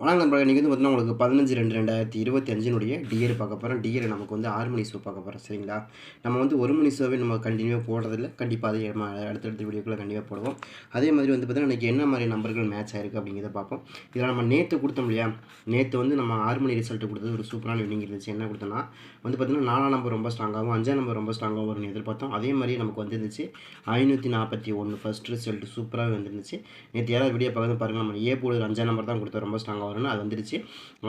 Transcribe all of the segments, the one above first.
வணக்கம் நண்பர்கள் இன்றைக்கி வந்து பார்த்தீங்கன்னா உங்களுக்கு பதினஞ்சு ரெண்டு ரெண்டாயிரத்தி இருபத்தி அஞ்சினுடைய டிஎர் பார்க்க போகிறோம் டிஎர் நமக்கு வந்து ஆறு மணி ஷோ பார்க்க போகிறோம் சரிங்களா? நம்ம வந்து ஒரு மணி ஷோவே நம்ம கண்டினியூவாக போடுறதில்ல. கண்டிப்பாக அதே நம்ம அடுத்தடுத்த வீடியோக்குள்ளே கண்டிப்பாக போடுவோம். அதே மாதிரி வந்து பார்த்தீங்கன்னா இன்றைக்கி என்ன மாதிரி நம்பர்கள் மேட்ச் ஆயிருக்கு அப்படிங்கிறத பார்ப்போம். இதில் நம்ம நேற்று கொடுத்தோம் இல்லையா? நேற்று வந்து நம்ம ஆறு மணி ரிசல்ட் கொடுத்தது ஒரு சூப்பரான வினிங் இருந்துச்சு. என்ன கொடுத்தோன்னா வந்து பார்த்தீங்கன்னா நாலாம் நம்பர் ரொம்ப ஸ்ட்ராங்காகவும் அஞ்சாம் நம்பர் ரொம்ப ஸ்ட்ராங்காகவும் வரும்னு எதிர்பார்த்தோம். அதே மாதிரி நமக்கு வந்துருந்துச்சு. ஐநூற்றி நாற்பத்தி ஒன்று ஃபஸ்ட் ரிசல்ட் சூப்பராகவே வந்துருந்துச்சு. நேற்று யாராவது வீடியோ பார்த்து பாருங்கள் நம்ம ஏ போடுற அஞ்சாம் நம்பர் தான் கொடுத்தோம். ரொம்ப ஸ்ட்ராங்காக வரும்னு அது வந்துருச்சு.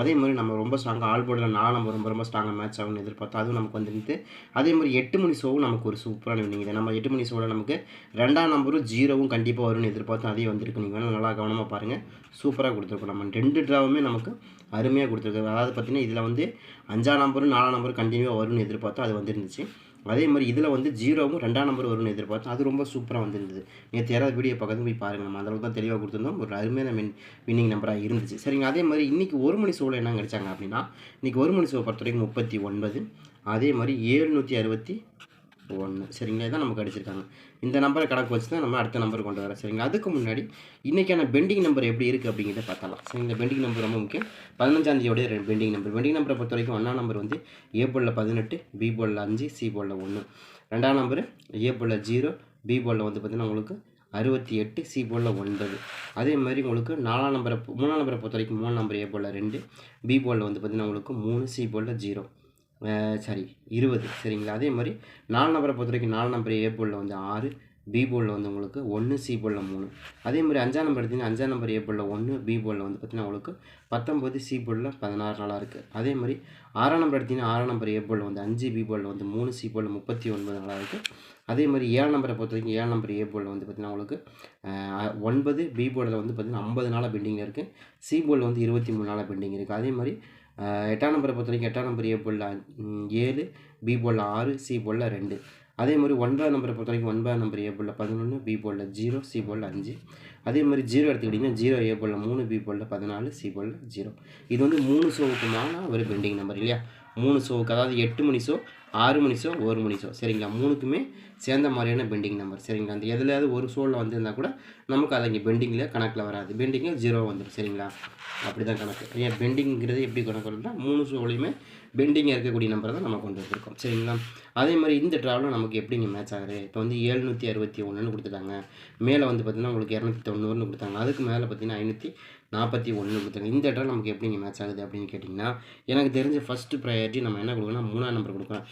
அதே மாதிரி நம்ம ரொம்ப ஸ்ட்ராங்காக ஆல் போர்டில் நாலு நம்ம ரொம்ப ரொம்ப ஸ்ட்ராங்காக மேட்ச் ஆகும்னு எதிர்பார்த்தோம் அதுவும் நமக்கு வந்துருந்து அதே மாதிரி எட்டு மணி ஷோவும் நமக்கு ஒரு சூப்பரான வினிங் இது நம்ம எட்டு மணி ஷோவில் நமக்கு ரெண்டாம் நம்பரும் ஜீரோவும் கண்டிப்பாக வரும்னு எதிர்பார்த்தோம் அதே வந்திருக்கு. நீங்கள் வேணால் நல்லா கவனமாக பாருங்கள் சூப்பராக கொடுத்துருக்கோம். நம்ம ரெண்டு ட்ராவுமே நமக்கு அருமையாக கொடுத்துருக்கு அதாவது பார்த்தீங்கன்னா இதில் வந்து அஞ்சாம் நம்பரும் நாலாம் நம்பரும் கண்டினியூவாக வரும்னு எதிர்பார்த்தோம். அது வந்துருந்துச்சு. அதே மாதிரி இதில் வந்து ஜீரோவும் ரெண்டாம் நம்பர் வரும்னு எதிர்பார்த்தோம். அது ரொம்ப சூப்பராக வந்திருந்தது. நேற்று யாராவது வீடியோ பக்கத்து போய் பாருங்கள் நம்ம அந்தளவுக்கு தான் தெளிவாக கொடுத்துருந்தோம். ஒரு அருமையான மின் வின்னிங் நம்பராக இருந்துச்சு. சரிங்க. அதே மாதிரி இன்றைக்கி ஒரு மணி ஷோவில் என்ன கிடைச்சாங்க அப்படின்னா இன்றைக்கி ஒரு மணி ஷோ பொறுத்த வரைக்கும் முப்பத்தி ஒன்பது. அதே மாதிரி ஏழுநூற்றி அறுபத்தி ஒன்று சரிங்களா இதான் நமக்கு அடிச்சிருக்காங்க. இந்த நம்பரை கணக்கு வச்சு தான் நம்ம அடுத்த நம்பர் கொண்டு வரோம் சரிங்களா அதுக்கு முன்னாடி இன்றைக்கான பெண்டிங் நம்பர் எப்படி இருக்குது அப்படிங்கிறத பார்த்தலாம் சரிங்களா பெண்டிங் நம்பர் ரொம்ப முக்கியம். பதினஞ்சாந்தேதியோடைய பெண்டிங் நம்பர் பெண்டிங் நம்பரை பொறுத்த வரைக்கும் ஒன்றாம் நம்பர் வந்து ஏ போலில் பதினெட்டு பி போலில் அஞ்சு சி போலில் ஒன்று ரெண்டாம் நம்பர் ஏ போலில் ஜீரோ பி போலில் வந்து பார்த்திங்கன்னா உங்களுக்கு அறுபத்தி எட்டு சி போலில் ஒன்பது. அதே மாதிரி உங்களுக்கு நாலாம் நம்பரை மூணாம் நம்பரை பொறுத்த வரைக்கும் மூணு நம்பர் ஏ போலில் ரெண்டு பி போலில் வந்து பார்த்திங்கன்னா உங்களுக்கு மூணு சி போலில் ஜீரோ சாரி இருபது. சரிங்களா? அதே மாதிரி நாலு நம்பரை பொறுத்த வரைக்கும் நாலு நம்பர் ஏ போலில் வந்து ஆறு பி போலில் வந்து உங்களுக்கு ஒன்று சி போலில் மூணு. அதே மாதிரி அஞ்சாம் நம்பர் எடுத்திங்கன்னா அஞ்சாம் நம்பர் ஏ போலில் ஒன்று பி போலில் வந்து பார்த்திங்கன்னா உங்களுக்கு பத்தொம்பது சி போலில் பதினாறு நாளாக இருக்குது அதே மாதிரி ஆறாம் நம்பர் எடுத்திங்கன்னா ஆறாம் நம்பர் ஏ போலில் வந்து அஞ்சு பி போலில் வந்து மூணு சி போலில் முப்பத்தி ஒன்பது நாளாக இருக்குது அதே மாதிரி ஏழு நம்பரை பொறுத்த வரைக்கும் ஏழு நம்பர் ஏ போலில் வந்து பார்த்திங்கன்னா உங்களுக்கு ஒன்பது பி போர்டில் வந்து பார்த்திங்கன்னா ஐம்பது நாளாக பெண்டிங்கில் இருக்குது சி போர்டில் வந்து இருபத்தி மூணு நாளாக பெண்டிங் இருக்குது அதே மாதிரி எட்டாம் நம்பரை பொறுத்த வரைக்கும் எட்டாம் நம்பர் ஏ போடலாம் ஏழு பி போடலாம் ஆறு சி போடலாம் ரெண்டு. அதே மாதிரி ஒன்பதாம் நம்பரை பொறுத்த வரைக்கும் ஒன்பதாம் நம்பர் ஏ போடல பதினொன்று பி போடல ஜீரோ சி போடல அஞ்சு. அதே மாதிரி ஜீரோ எடுத்துக்கிட்டிங்கன்னா ஜீரோ ஏ போடல மூணு பி போடல பதினாலு சி போடல ஜீரோ. இது வந்து மூணு ஷோவுக்குமான ஒரு பெண்டிங் நம்பர் இல்லையா? மூணு ஷோவுக்கு அதாவது எட்டு மணி ஷோ ஆறு மணி ஷோ ஒரு மணி ஷோ சரிங்களா? மூணுக்குமே சேர்ந்த மாதிரியான பெண்டிங் நம்பர் சரிங்களா? அந்த எதுலையாவது ஒரு ஷோவில் வந்திருந்தால் கூட நமக்கு அதை இங்கே பெண்டிங்கில் கணக்கில் வராது. பெண்டிங்கில் ஜீரோ வந்துடும் சரிங்களா? அப்படி தான் கணக்கு. ஏன்? பெண்டிங்கிறது எப்படி கணக்கு மூணு ஷோலையுமே பெண்டிங்காக இருக்கக்கூடிய நம்பரை தான் நம்ம கொண்டு வந்திருக்கோம் சரிங்களா? அதே மாதிரி இந்த ட்ராவலும் நமக்கு எப்படிங்க மேட்ச் ஆகுது? இப்போ வந்து ஏழ்நூற்றி அறுபத்தி ஒன்றுன்னு கொடுத்துட்டாங்க. மேலே வந்து பார்த்திங்கன்னா உங்களுக்கு இரநூத்தி தொண்ணூறுன்னு கொடுத்தாங்க. அதுக்கு மேலே பார்த்தீங்கன்னா ஐநூற்றி நாற்பத்தி ஒன்று கொடுத்தாங்க. இந்த இடம் நமக்கு எப்படிங்க மேட்ச் ஆகுது அப்படின்னு கேட்டிங்கன்னா எனக்கு தெரிஞ்ச ஃபஸ்ட்டு ப்ரையாரிட்டி நம்ம என்ன கொடுக்கணும் மூணாம் நம்பர் கொடுக்கலாம்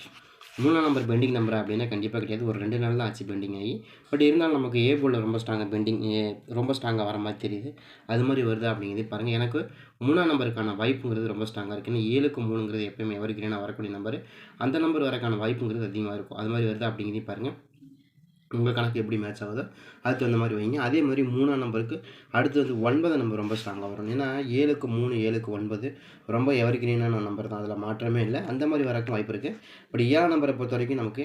மூணாம் நம்பர் பெண்டிங் நம்பர் அப்படின்னா கண்டிப்பாக கிடையாது. ஒரு ரெண்டு நாள் தான் ஆச்சு பெண்டிங் ஆகி. பட் இருந்தாலும் நமக்கு ஏ போர்டில் ரொம்ப ஸ்ட்ராங்காக பெண்டிங் ரொம்ப ஸ்ட்ராங்காக வர மாதிரி தெரியுது. அது மாதிரி வருதா அப்படிங்கிறது பாருங்கள் எனக்கு மூணாம் நம்பருக்கான வாய்ப்புங்கிறது ரொம்ப ஸ்ட்ராங்காக இருக்குது ஏன்னா ஏழுக்கு மூணுங்கிறது எப்பயுமே எவருக்கு வரக்கூடிய நம்பர் அந்த நம்பர் வரக்கான வாய்ப்புங்கிறது அதிகமாக இருக்கும். அது மாதிரி வருதா அப்படிங்கிறதையும் பாருங்கள் உங்கள் கணக்கு எப்படி மேட்ச் ஆகுதோ அதுக்கு தகுந்த மாதிரி வைங்க. அதே மாதிரி மூணாம் நம்பருக்கு அடுத்து வந்து ஒன்பது நம்பர் ரொம்ப ஸ்ட்ராங்காக வரும் ஏன்னா ஏழுக்கு மூணு ஏழுக்கு ஒன்பது ரொம்ப எவர்கிரீனான நம்பர் தான். அதில் மாற்றமே இல்லை. அந்த மாதிரி வரக்கும் வாய்ப்பு இருக்குது பட் ஏழாம் நம்பரை பொறுத்த வரைக்கும் நமக்கு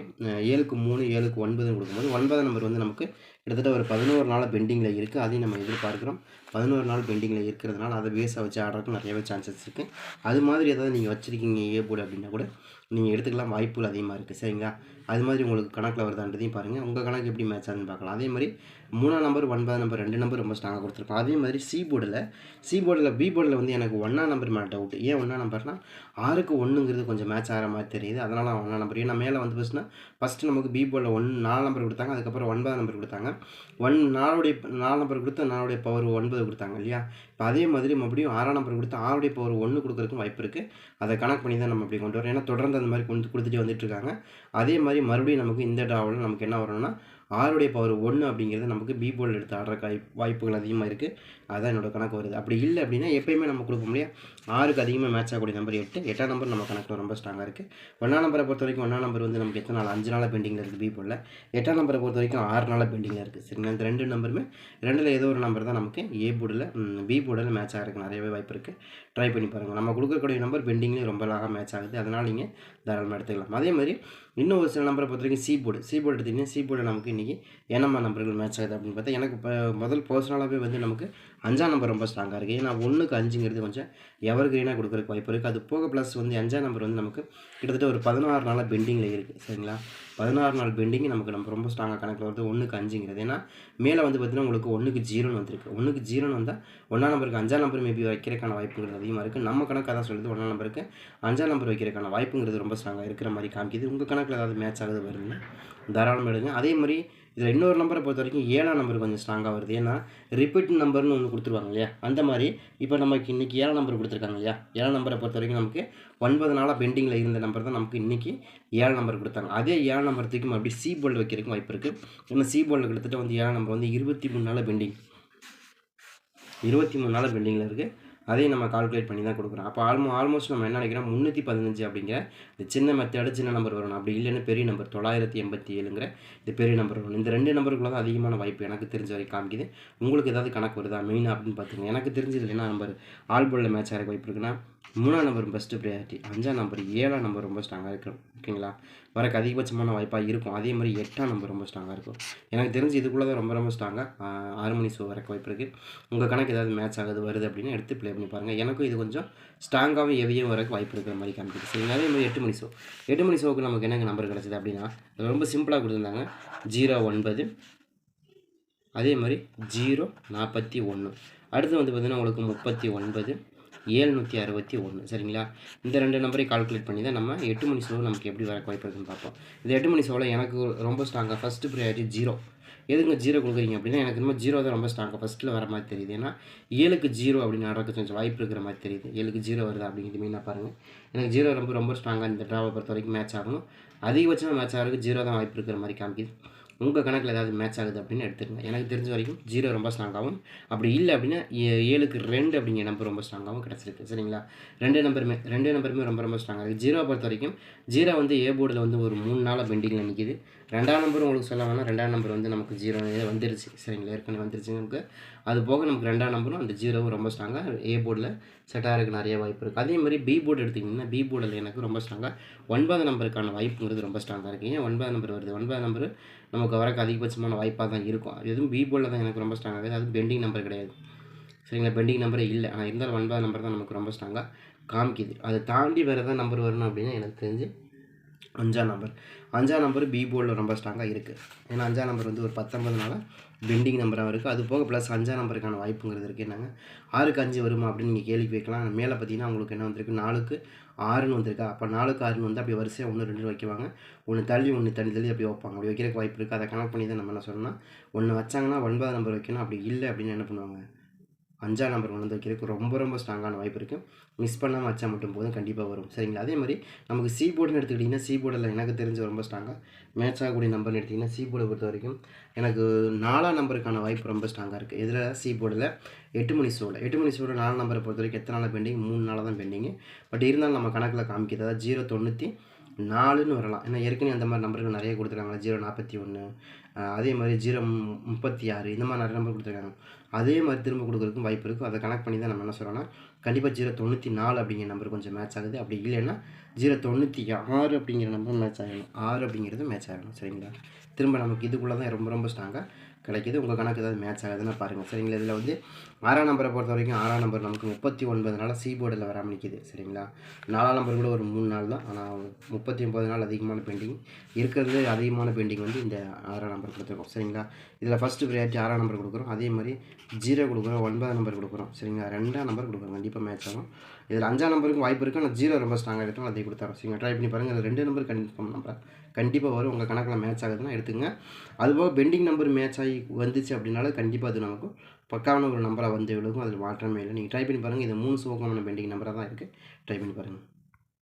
ஏழுக்கு மூணு ஏழுக்கு ஒன்பதுன்னு கொடுக்கும்போது ஒன்பதாம் நம்பர் வந்து நமக்கு கிட்டத்தட்ட ஒரு பதினோரு நாள் பெண்டிங்கில் இருக்குது அதையும் நம்ம எதிர்பார்க்குறோம். பதினோரு நாள் பெண்டிங்கில் இருக்கிறதுனால அதை பேஸாக வச்சு ஆடுறதுக்கு நிறையவே சான்சஸ் இருக்குது அது மாதிரி ஏதாவது நீங்கள் வச்சுருக்கீங்க ஏ போர்டு அப்படின்னா கூட நீங்கள் எடுத்துக்கலாம் வாய்ப்புகள் அதிகமாக இருக்குது சரிங்களா? அது மாதிரி உங்களுக்கு கணக்கில் வருதான்றதையும் பாருங்கள் உங்கள் கணக்கு எப்படி மேட்ச் ஆகுதுன்னு பார்க்கலாம். அதே மாதிரி மூணாம் நம்பர் ஒன்பதாம் நம்பர் ரெண்டு நம்பர் ரொம்ப ஸ்ட்ராங்காக கொடுத்துருக்கோம் அதே மாதிரி சி போர்டில் சி போர்டில் பி போர்டில் வந்து எனக்கு ஒன்றாம் நம்பர் மேலே டவுட் ஏன் ஒன்றாம் நம்பர்னா ஆறுக்கு ஒன்றுங்கிறது கொஞ்சம் மேட்ச் ஆகிற மாதிரி தெரியுது. அதனால் ஒன்றாம் நம்பர் ஏன்னா மேலே வந்து பார்த்தீங்கன்னா ஃபஸ்ட்டு நமக்கு பி போர்டில் ஒன் நாலு நம்பர் கொடுத்தாங்க. அதுக்கப்புறம் ஒன்பதாம் நம்பர் கொடுத்தாங்க. ஒன் நாலுடைய நாலு நம்பர் கொடுத்து நாலுடைய பவர் ஒன்பது கொடுத்தாங்க இல்லையா? இப்போ அதே மாதிரி மறுபடியும் ஆறாம் நம்பர் கொடுத்து ஆறுடைய பவர் ஒன்று கொடுக்குறதுக்கும் வாய்ப்பு இருக்குது அதை கணக்கு பண்ணி தான் நம்ம அப்படி கொண்டு வரோம். ஏன்னா தொடர்ந்து அந்த மாதிரி கொண்டு கொடுத்துட்டு வந்துட்டுருக்காங்க அதே மாதிரி மறுபடியும் நமக்கு இந்த டாவில் நமக்கு என்ன வரணும்னா ஆறுடைய பவர் ஒன்று அப்படிங்கிறது நமக்கு பி போர்டில் எடுத்து ஆடுற வாய்ப்புகள் அதிகமாக இருக்குது அதுதான் என்னோடய கணக்கு வருது. அப்படி இல்லை அப்படின்னா எப்போயுமே நம்ம கொடுக்க முடியாது ஆறுக்கு அதிகமாக மேட்ச் ஆகக்கூடிய நம்பர் எட்டு எட்டாம் நம்பர் நம்ம கணக்கில் ரொம்ப ஸ்ட்ராங்காக இருக்குது ஒன்றாம் நம்பரை பொறுத்த வரைக்கும் ஒன்றாம் நம்பர் வந்து நமக்கு எத்தனை நாள்? அஞ்சு நாளாக பெண்டிங்கில் இருக்குது பி போர்டில் எட்டாம் நம்பரை பொறுத்த வரைக்கும் ஆறு நாளாக பெண்டிங்கில் இருக்குது சரிங்களா? இந்த ரெண்டு நம்பருமே ரெண்டில் ஏதோ ஒரு நம்பர் தான் நமக்கு ஏ போர்டில் பி போர்டில் மேட்ச் ஆகிறதுக்கு நிறையவே வாய்ப்பு இருக்குது ட்ரை பண்ணி பாருங்கள் நம்ம கொடுக்கக்கூடிய நம்பர் பெண்டிங்லேயும் ரொம்ப லாக மேட்ச் ஆகுது. அதனால் நீங்கள் தாராளமாக எடுத்துக்கலாம். அதே மாதிரி இன்னும் ஒரு சில நம்பரை பொறுத்த வரைக்கும் சி போர்டு சி போர்டு எடுத்திங்கன்னா சி போர்டு நமக்கு இன்றைக்கி என்னம்மா நம்பர்கள் மேட்ச் ஆகுது அப்படின்னு பார்த்தா எனக்கு இப்போ முதல் பர்சனலாகவே வந்து நமக்கு அஞ்சாம் நம்பர் ரொம்ப ஸ்ட்ராங்காக இருக்குது ஏன்னா ஒன்றுக்கு அஞ்சுங்கிறது கொஞ்சம் எவர் கிரீனாக கொடுக்குறக்கு வாய்ப்பு இருக்குது அது போக ப்ளஸ் வந்து அஞ்சாம் நம்பர் வந்து நமக்கு கிட்டத்தட்ட ஒரு பதினாறு நாளாக பெண்டிங்கில் இருக்குது சரிங்களா? பதினாறு நாள் பெண்டிங் நமக்கு நம்ம ரொம்ப ஸ்ட்ராங்காக கணக்கில் வருது. ஒன்றுக்கு அஞ்சுங்கிறது. ஏன்னா மேலே வந்து பார்த்தீங்கன்னா உங்களுக்கு ஒன்றுக்கு ஜீரோன்னு வந்திருக்கு. ஒன்றுக்கு ஜீரோன்னு வந்தால் ஒன்றாம் நம்பருக்கு அஞ்சாம் நம்பர் மேபி வைக்கிறதுக்கான வாய்ப்புங்கிறது அதிகமாக இருக்குது நம்ம கணக்காக தான் சொல்லுது. ஒன்றாம் நம்பருக்கு அஞ்சாம் நம்பர் வைக்கிறதுக்கான வாய்ப்புங்கிறது ரொம்ப ஸ்ட்ராங்காக இருக்கிற மாதிரி காமிக்குது. உங்கள் கணக்கில் ஏதாவது மேட்ச் ஆகுது வருதுன்னு தாராளமாக எடுங்க. அதே மாதிரி இதில் இன்னொரு நம்பரை பொறுத்த வரைக்கும் ஏழாம் நம்பர் கொஞ்சம் ஸ்ட்ராங்காக வருது. ஏன்னா ரிப்பீட் நம்பர்னு ஒன்று கொடுத்துருவாங்க இல்லையா? அந்த மாதிரி இப்போ நமக்கு இன்றைக்கி ஏழாம் நம்பர் கொடுத்துருக்காங்க இல்லையா? ஏழாம் நம்பரை பொறுத்த வரைக்கும் நமக்கு ஒன்பது நாளாக பெண்டிங்கில் இருந்த நம்பர் தான் நமக்கு இன்றைக்கி ஏழு நம்பர் கொடுத்தாங்க. அதே ஏழு நம்பர் தூக்கி அப்படி சி போர்டில் வைக்கிறதுக்கும் வாய்ப்பு இருக்குது ஏன்னா சி போல்டு கிட்டத்தட்ட வந்து ஏழாம் நம்பர் வந்து இருபத்தி மூணு நாளாக பெண்டிங் இருபத்தி மூணு நாளாக பெண்டிங்கில் இருக்குது அதையும் நம்ம கால்குலேட் பண்ணி தான் கொடுக்குறோம். அப்போ ஆல்மோ ஆல்மோஸ்ட் நம்ம என்ன நினைக்கிறோம்? முந்நூற்றி பதினஞ்சு அப்படிங்கிற இந்த சின்ன மெத்தேடு சின்ன நம்பர் வரணும். அப்படி இல்லைன்னா பெரிய நம்பர் தொள்ளாயிரத்தி எண்பத்தி ஏழுங்கிற இது பெரிய நம்பர் வரணும். இந்த ரெண்டு நம்பருக்குள்ள தான் அதிகமான வாய்ப்பு எனக்கு தெரிஞ்ச வரைக்கும் காமிக்குது. உங்களுக்கு ஏதாவது கணக்கு வருதா? மெயினாக அப்படின்னு பார்த்துங்க எனக்கு தெரிஞ்சது என்ன நம்பர் ஆல்போலில் மேட்ச் ஆகிற வாய்ப்பு இருக்குன்னா மூணாம் நம்பர் பெஸ்ட்டு ப்ரையாரிட்டி அஞ்சாம் நம்பர் ஏழாம் நம்பர் ரொம்ப ஸ்ட்ராங்காக இருக்கும். ஓகேங்களா? வரக்கு அதிகபட்சமான வாய்ப்பாக இருக்கும். அதே மாதிரி எட்டாம் நம்பர் ரொம்ப ஸ்ட்ராங்காக இருக்கும். எனக்கு தெரிஞ்சு இதுக்குள்ளே தான் ரொம்ப ரொம்ப ஸ்ட்ராங்காக ஆறு மணி ஷோ வரக்கு வாய்ப்பு இருக்குது உங்கள் கணக்கு ஏதாவது மேட்ச் ஆகுது வருது அப்படின்னு எடுத்து ப்ளே பண்ணி பாருங்கள் எனக்கும் இது கொஞ்சம் ஸ்ட்ராங்காகவும் ஹெவியும் வரக்கு வாய்ப்பு இருக்கிற மாதிரி காமிக்குது. சரிங்களா அதே மாதிரி எட்டு மணி ஷோ எட்டு மணி ஷோவுக்கு நமக்கு என்னங்க நம்பர் கிடச்சிது அப்படின்னா ரொம்ப சிம்பிளாக கொடுத்துருந்தாங்க. ஜீரோ ஒன்பது அதே மாதிரி ஜீரோ நாற்பத்தி ஒன்று அடுத்து வந்து பார்த்திங்கன்னா உங்களுக்கு முப்பத்தி ஒன்பது ஏழ்நூற்றி அறுபத்தி ஒன்று சரிங்களா? இந்த ரெண்டு நம்பரை கால்குலேட் பண்ணி தான் நம்ம எட்டு மணி ஷோவில் நமக்கு எப்படி வர வாய்ப்பு இருக்குன்னு பார்ப்போம். இந்த எட்டு மணி ஷோவில் எனக்கு ரொம்ப ஸ்ட்ராங்காக ஃபஸ்ட்டு ப்ரையாரிட்டி ஜீரோ எதுங்க ஜீரோ கொடுக்குறீங்க அப்படின்னா எனக்கு இன்னும் ஜீரோ தான் ரொம்ப ஸ்ட்ராங்காக ஃபஸ்ட்டில் வர மாதிரி தெரியுது. ஏன்னா ஏழுக்கு ஜீரோ அப்படின்னு நடக்க கொஞ்சம் வாய்ப்பு இருக்கிற மாதிரி தெரியுது. ஏழுக்கு ஜீரோ வருது அப்படிங்கிறது மீனாக பாருங்கள் எனக்கு ஜீரோ ரொம்ப ரொம்ப ஸ்ட்ராங்காக இந்த ட்ராவை பொறுத்த வரைக்கும் மேட்ச் ஆகணும். அதிகபட்சமாக மேட்ச் ஆகிறதுக்கு ஜீரோ தான் வாய்ப்பு இருக்கிற மாதிரி காமிக்குது. உங்கள் கணக்கில் ஏதாவது மேட்ச் ஆகுது அப்படின்னு எடுத்துக்கங்க. எனக்கு தெரிஞ்ச வரைக்கும் ஜீரோ ரொம்ப ஸ்ட்ராங்காகவும் அப்படி இல்லை அப்படின்னா ஏ- ஏழுக்கு ரெண்டு அப்படிங்கிற நம்பர் ரொம்ப ஸ்ட்ராங்காகவும் கிடச்சிருக்கு. சரிங்களா? ரெண்டு நம்பருமே ரெண்டு நம்பருமே ரொம்ப ரொம்ப ஸ்ட்ராங்காக இருக்குது ஜீரோ பொறுத்த வரைக்கும் ஜீரோ வந்து ஏ போர்டில் வந்து ஒரு மூணு நாளாக பெண்டிங்கில் நிற்கிது ரெண்டாம் நம்பர் உங்களுக்கு சொல்ல வேணாம் ரெண்டாம் நம்பர் வந்து நமக்கு ஜீரோ வந்துருச்சு. சரிங்களா? ஏற்கனவே வந்துருச்சு நமக்கு. அது போக நமக்கு ரெண்டாம் நம்பரும் அந்த ஜீரோவும் ரொம்ப ஸ்ட்ராங்காக ஏ போர்டில் செட் ஆகிறதுக்கு நிறைய வாய்ப்பு இருக்குது அதே மாதிரி பி போர்டு எடுத்திங்கன்னா பி போர்டில் எனக்கு ரொம்ப ஸ்ட்ராங்காக ஒன்பது நம்பருக்கான வாய்ப்புங்கிறது ரொம்ப ஸ்ட்ராங்காக இருக்குது ஏன் ஒன்பது நம்பர் வருது? ஒன்பது நம்பர் நமக்கு வரக்கு அதிகபட்சமான வாய்ப்பாக தான் இருக்கும். அது எதுவும் பி போர்டில் தான் எனக்கு ரொம்ப ஸ்ட்ராங்காக இருக்குது. அது பெண்டிங் நம்பர் கிடையாது. சரிங்களா? பெண்டிங் நம்பரே இல்லை. ஆனால் இருந்தாலும் ஒன்பது நம்பர் தான் நமக்கு ரொம்ப ஸ்ட்ராங்காக காமிக்குது. அதை தாண்டி வேறு எதாவது நம்பர் வரணும் அப்படின்னா எனக்கு தெரிஞ்சு அஞ்சாம் நம்பர். அஞ்சாம் நம்பர் பி போர்டில் ரொம்ப ஸ்ட்ராங்காக இருக்குது ஏன்னா அஞ்சாம் நம்பர் வந்து ஒரு பத்தொன்பதுனால பெண்டிங் நம்பராக இருக்குது அது போக ப்ளஸ் அஞ்சாம் நம்பருக்கான வாய்ப்புங்கிறது இருக்குது என்னங்க? ஆறுக்கு அஞ்சு வருமா அப்படின்னு நீங்கள் கேள்வி கேட்கலாம். மேலே பார்த்தீங்கன்னா உங்களுக்கு என்ன வந்திருக்கு? நாலுக்கு ஆறுன்னு வந்திருக்கா? அப்போ நாலுக்கு ஆறுன்னு வந்து அப்படி வரிசையாக ஒன்று ரெண்டு வைக்குவாங்க. ஒன்று தள்ளி ஒன்று தள்ளி தள்ளி அப்படி வைப்பாங்க. அப்படி வைக்கிறதுக்கு வாய்ப்பு இருக்குது அதை கணக்கு பண்ணி தான் நம்ம என்ன சொன்னால் ஒன்று வச்சாங்கன்னா ஒன்பதாம் நம்பர் வைக்கணும். அப்படி இல்லை அப்படின்னு என்ன பண்ணுவாங்க? அஞ்சாம் நம்பர் கொண்டு வந்து வைக்கிறதுக்கு ரொம்ப ரொம்ப ஸ்ட்ராங்கான வாய்ப்பு இருக்குது மிஸ் பண்ணாமல் வச்சா மட்டும் போதும் கண்டிப்பாக வரும். சரிங்களா? அதே மாதிரி நமக்கு சி போர்டுன்னு எடுத்துக்கிட்டிங்கன்னா சி போர்டில் எனக்கு தெரிஞ்ச ரொம்ப ஸ்ட்ராங்காக மேட்ச் ஆகக்கூடிய நம்பர்னு எடுத்திங்கன்னா சி போர்டை பொறுத்த வரைக்கும் எனக்கு நாலாம் நம்பருக்கான வாய்ப்பு ரொம்ப ஸ்ட்ராங்காக இருக்குது இதில் சி போர்டில் எட்டு மணி ஷோவில் எட்டு மணி ஷோவில் நாலு நம்பரை பொறுத்த வரைக்கும் எத்தனை நாள் பெண்டிங் மூணு நாளாக தான் பெண்டிங்கு பட் இருந்தாலும் நம்ம கணக்கில் காமிக்கிறது அதாவது ஜீரோ தொண்ணூற்றி நாலுன்னு வரலாம். ஏன்னா ஏற்கனவே அந்த மாதிரி நம்பர்கள் நிறைய கொடுத்துருக்காங்க. ஜீரோ நாற்பத்தி ஒன்று அதே மாதிரி ஜீரோ முப்பத்தி ஆறு இந்த மாதிரி நிறைய நம்பர் கொடுத்துருக்காங்க. அதே மாதிரி திரும்ப கொடுக்குறதுக்கும் வாய்ப்பு இருக்குது அதை கனெக்ட் பண்ணி தான் நம்ம என்ன சொல்கிறோம்னா கண்டிப்பாக ஜீரோ தொண்ணூற்றி நாலு அப்படிங்கிற நம்பர் கொஞ்சம் மேட்ச் ஆகுது. அப்படி இல்லைன்னா ஜீரோ தொண்ணூற்றி ஆறு அப்படிங்கிற நம்பர் மேட்ச் ஆகணும் ஆறு அப்படிங்கிறது மேட்ச் ஆகணும் சரிங்களா? திரும்ப நமக்கு இதுக்குள்ளே தான் ரொம்ப ரொம்ப ஸ்ட்ராங்காக கிடைக்கிது. உங்கள் கணக்கு ஏதாவது மேட்ச் ஆகுதுன்னா பாருங்கள் சரிங்களா? இதில் வந்து ஆறாம் நம்பரை பொறுத்த வரைக்கும் ஆறாம் நம்பர் நமக்கு முப்பத்தி ஒன்பது நாள் சி போர்டில் வராமல் நிற்கிது சரிங்களா? நாலாம் நம்பர் கூட ஒரு மூணு நாள் தான் ஆனால் முப்பத்தி ஒன்பது நாள் அதிகமான பெண்டிங் இருக்கிறது அதிகமான பெண்டிங் வந்து இந்த ஆறாம் நம்பர் கொடுத்துருக்கோம் சரிங்களா? இதில் ஃபஸ்ட்டு ப்ரையாரிட்டி ஆறாம் நம்பர் கொடுக்குறோம் அதே மாதிரி ஜீரோ கொடுக்குறோம் ஒன்பதாம் நம்பர் கொடுக்குறோம் சரிங்களா? ரெண்டாம் நம்பர் கொடுக்குறோம் கண்டிப்பாக மேட்ச் ஆகும். இதில் அஞ்சாம் நம்பருக்கும் வாய்ப்பு இருக்குது ஆனால் ஜீரோ ரொம்ப ஸ்ட்ராங்காக எடுத்தாலும் அதை கொடுத்தாரோம் சரிங்க ட்ரை பண்ணி பாருங்கள் இந்த ரெண்டு நம்பர் கன்ஃபார்ம் நம்பர் கண்டிப்பாக வரும். உங்கள் கணக்கில் மேட்ச் ஆகுதுன்னா எடுத்துங்க அதுபோக பெண்டிங் நம்பர் மேட்ச் ஆகி வந்துச்சு அப்படின்னாலும் கண்டிப்பாக அது நமக்கு பக்காவான ஒரு நம்பராக வந்து விழுகும். அதில் மாற்றமே இல்லை. நீங்கள் ட்ரை பண்ணி பாருங்கள் இது மூணு சோகமான பெண்டிங் நம்பராக தான் இருக்குது ட்ரை பண்ணி பாருங்கள்